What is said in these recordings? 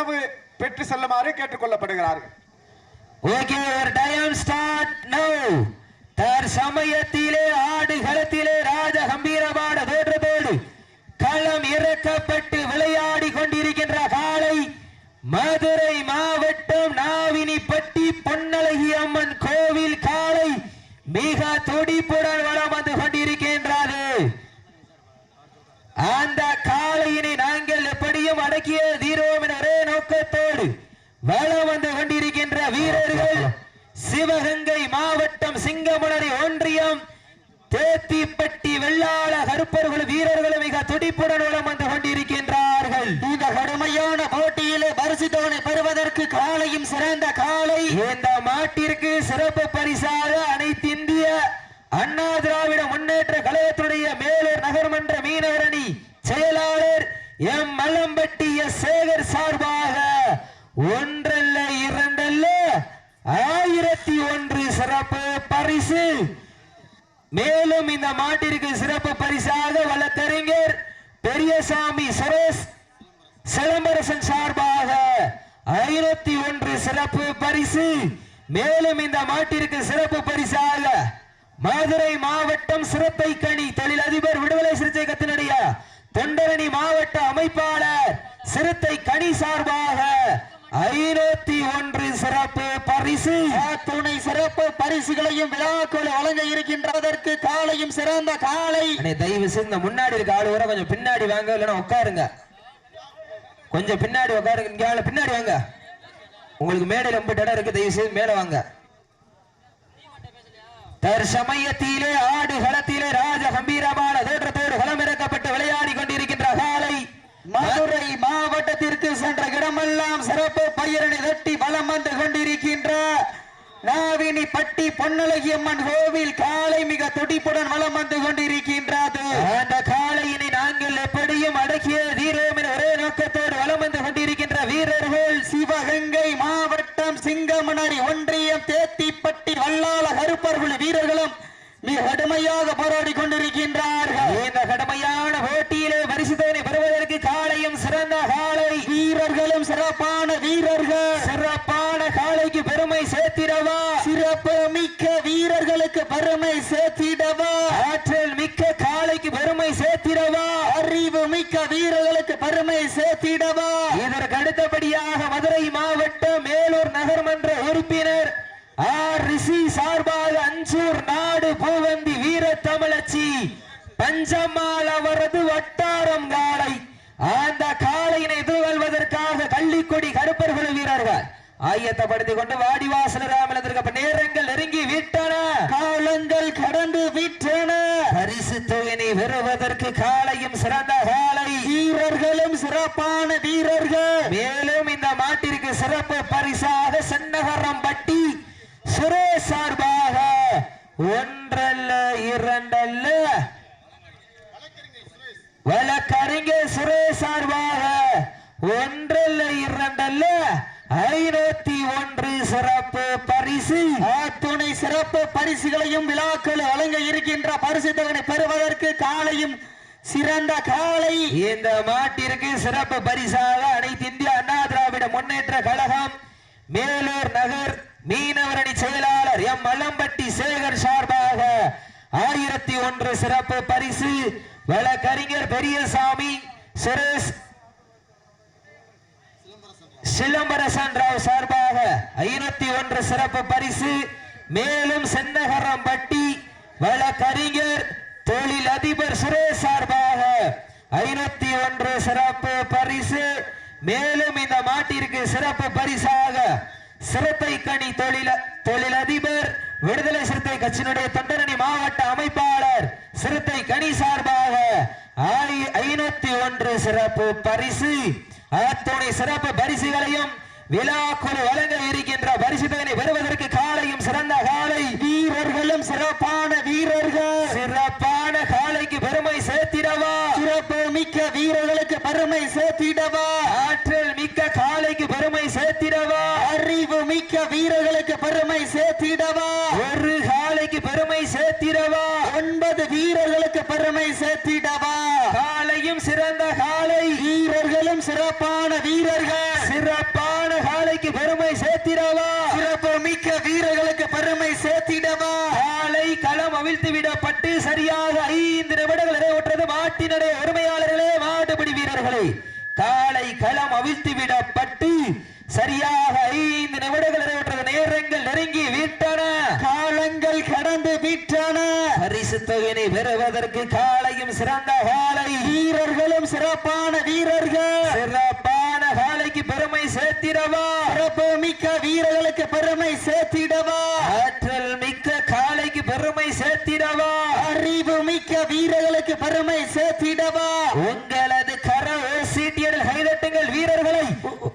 உணவு பெற்று செல்லுமாறு கேட்டுக் கொள்ளப்படுகிறார்கள் ஓகே ஒரு டைம் ஸ்டார்ட் நோ தற்சமயத்திலே ஆடு களத்திலே ராஜ கம்பீரமான தோற்றத்தோடு களம் இறக்கப்பட்டு விளையாடி கொண்டிருக்கின்ற காலை மதுரை மாவட்டம் நாவினிப்பட்டி பொன்னழகி அம்மன் கோவில் காலை மிக துடிப்புடன் வளம் வந்து கொண்டிருக்கின்றது அந்த காளையினை நாங்கள் எப்படியும் அடக்கிய தீரோம் என ஒரே நோக்கத்தோடு வளம் வந்து கொண்டிருக்கின்ற வீரர்கள் சிவகங்கை மாவட்டம் சிங்கமணரி ஒன்றியம். தேத்திப்பட்டி வெள்ளாள கருப்பர்கள் வீரர்கள் மிக துடிப்புடன் வளம் வந்து கொண்டிருக்கின்றார்கள். இந்த கடுமையான போட்டியிலே பரிசுத்தவனை பெறுவதற்கு காளையும் சிறந்த காளை இந்த மாட்டிற்கு சிறப்பு பரிசாக அனைத்து இந்திய அண்ணா திராவிட முன்னேற்ற கழகத்துடைய மேலூர் நகர்மன்ற மீனவர் அணி செயலாளர் எம். மலம்பட்டி எஸ். சேகர் சார்பாக ஒன்றல்ல இரண்டல்ல பரிசு மேலும் இந்த மாட்டிற்கு சிறப்பு பரிசாக வழக்கறிஞர் பெரியசாமி சரஸ் சிலம்பரசன் சார்பாக ஐநூத்தி ஒன்று சிறப்பு பரிசு. மேலும் இந்த மாட்டிற்கு சிறப்பு பரிசாக மதுரை மாவட்டம் சிறப்பை கனி தொழிலதிபர் விடுதலை சிறுத்தை கத்தினுடைய தொண்டரணி மாவட்ட அமைப்பாளர் சிறுத்தை கனி சார்பாக ஐநூத்தி ஒன்று சிறப்பு பரிசு துணை சிறப்பு பரிசுகளையும் விழாக்குழு வழங்க இருக்கின்றதற்கு காலையும் சிறந்த காலை. தயவு செய்து முன்னாடி இருக்க ஆளு வர கொஞ்சம் பின்னாடி வாங்க இல்லைன்னா உட்காருங்க. கொஞ்சம் பின்னாடி உட்காருங்க பின்னாடி வாங்க. உங்களுக்கு மேடையில் ரொம்ப இடம் இருக்கு தயவு செய்து மேல வாங்க. தற்சமயத்திலே ஆடு களத்திலே ராஜ கம்பீரமான தோற்றத்தோடு களம் இறக்கப்பட்டு விளையாடி கொண்டிருக்கின்ற காலை. மதுரை மாவட்டத்திற்கு சென்ற இடமெல்லாம் சிறப்பு பயிரணி தட்டி பலம் வந்து கொண்டிருக்கின்ற நாவினி பட்டி பொன்னழகி அம்மன் கோவில் காலை மிக துடிப்புடன் வலம் வந்து கொண்டிருக்கின்றது. அந்த காளையினை நாங்கள் எப்படியும் அடக்கிய தீரோம் என ஒரே நோக்கத்தோடு வலம் வந்து கொண்டிருக்கின்ற வீரர்கள் சிவகங்கை மாவட்டம் சிங்கமணரி ஒன்றியம் தேத்திப்பட்டி வல்லாள கருப்பர்கள் வீரர்களும் மிக கடுமையாக போராடி கொண்டிருக்கின்றார்கள். இந்த கடுமையான போட்டியிலே பரிசுத்தவனை பெறுவதற்கு காளையும் சிறந்த காளை வீரர்களும் சிறப்பான வீரர்கள் சிறப்பான காளைக்கு பெருமை சேர்த்திடவா? சிறப்பு மிக்க வீரர்களுக்கு பெருமை சேர்த்திடவா? ஆற்றல் மிக்க காளைக்கு பெருமை சேர்த்திடவா? அறிவு மிக்க வீரர்களுக்கு பெருமை சேர்த்திடவா? இதற்கு அடுத்தபடியாக மதுரை ஆயத்தப்படுத்திக் கொண்டு வாடிவாசல ராமலத்திற்கு நேரங்கள் நெருங்கி விட்டன. காலங்கள் கடந்து விட்டன. பரிசு தொகையினை பெறுவதற்கு காளையும் சிறந்த காளை வீரர்களும் சிறப்பான வீரர்கள். மேலும் இந்த மாட்டிற்கு சிறப்பு பரிசாக சென்னகரம் பட்டி சுரேஷ் சார்பாக ஒன்றல்ல இரண்டல்ல. வழக்கறிஞர் சுரேஷ் சார்பாக ஒன்றல்ல இரண்டல்ல. ஐநூத்தி ஒன்று சிறப்பு பரிசு. துணை சிறப்பு பரிசுகளையும் விழாக்கள் வழங்க இருக்கின்ற பரிசு தொகை பெறுவதற்கு காலையும் சிறந்த காலை. இந்த மாட்டிற்கு சிறப்பு பரிசாக அனைத்து இந்திய அண்ணா திராவிட முன்னேற்ற கழகம் மேலூர் நகர் மீனவரணி செயலாளர் எம். மல்லம்பட்டி சேகர் சார்பாக ஆயிரத்தி ஒன்று சிறப்பு பரிசு. வழக்கறிஞர் பெரியசாமி சுரேஷ் சிலம்பரசன் ராவ் சார்பாக ஐநூத்தி ஒன்று சிறப்பு பரிசு மேலும் சென்னகரம் பட்டி வழக்கறிஞர் தொழில் அதிபர் சுரேஷ் சார்பாக ஐநூத்தி ஒன்று சிறப்பு பரிசு மேலும் இந்த மாட்டிற்கு சிறப்பு பரிசாக சிறுத்தை கனி தொழில தொழிலதிபர் விடுதலை சிறுத்தை கட்சியினுடைய தொண்டரணி மாவட்ட அமைப்பாளர் சிறுத்தை கனி சார்பாக ஆயி- ஐநூத்தி ஒன்று சிறப்பு பரிசு. அத்துணை சிறப்பு பரிசுகளையும் விழாக்குழு வழங்க இருக்கின்ற பரிசு பெறுவதற்கு சிறப்பான வீரர்கள். சிறப்பான காலைக்கு பெருமை சேர்த்திடவா? சிறப்பு மிக்க வீரர்களுக்கு பெருமை சேர்த்திடவா? காலை களம் அவிழ்த்து விடப்பட்டு சரியாக ஐந்து நிமிடங்கள் நிறைவேற்றது. மாட்டினுடைய உரிமையாளர்களே மாட்டுப்பிடி வீரர்களே. காலை களம் அவிழ்த்து விடப்பட்டு சரியாக ஐந்து நிமிடங்கள் நிறைவேற்றது. நேரங்கள் நெருங்கி வீட்டன. காலங்கள் கடந்து விட்டன. பரிசு தொகையினை பெறுவதற்கு காலையும் சிறந்த காலை வீரர்களும் சிறப்பான சேர்த்திடவா மிக்க வீரர்களுக்கு பெருமை சேர்த்திடவா? ஆற்றல் மிக்க காலைக்கு பெருமை சேர்த்திடவா? அறிவு மிக்க வீரர்களுக்கு பெருமை சேர்த்திடவா? உங்களது கர சீட்டியடில் கைதட்டுங்கள் வீரர்களை.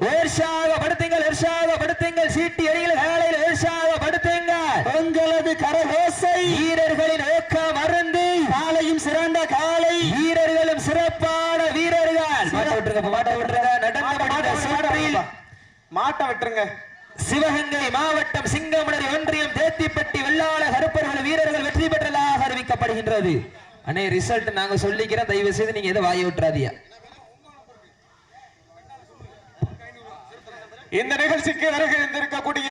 உற்சாகப்படுத்துங்கள் உற்சாகப்படுத்துங்கள் சீட்டி அடிகள் காலையில் உற்சாகப்படுத்துங்கள் உங்களது கரகோசை வீரர்களின் ஊக்கம் அருந்து காலையும் சிறந்த காலை வீரர்களும் சிறப்பான வீரர்கள். நடந்து மாட்டை விட்டுருங்க. சிவகங்கை மாவட்டம் சிங்கமணரி ஒன்றியம் தேத்திப்பட்டி வெள்ளாள கருப்பர்கள் வீரர்கள் வெற்றி பெற்றதாக அறிவிக்கப்படுகின்றது. அண்ணே ரிசல்ட் நாங்க சொல்லிக்கிறோம். தயவு செய்து நீங்க எதை வாய விட்டுறாதியா இந்த நிகழ்ச்சிக்கு வருகை இருந்திருக்கக்கூடிய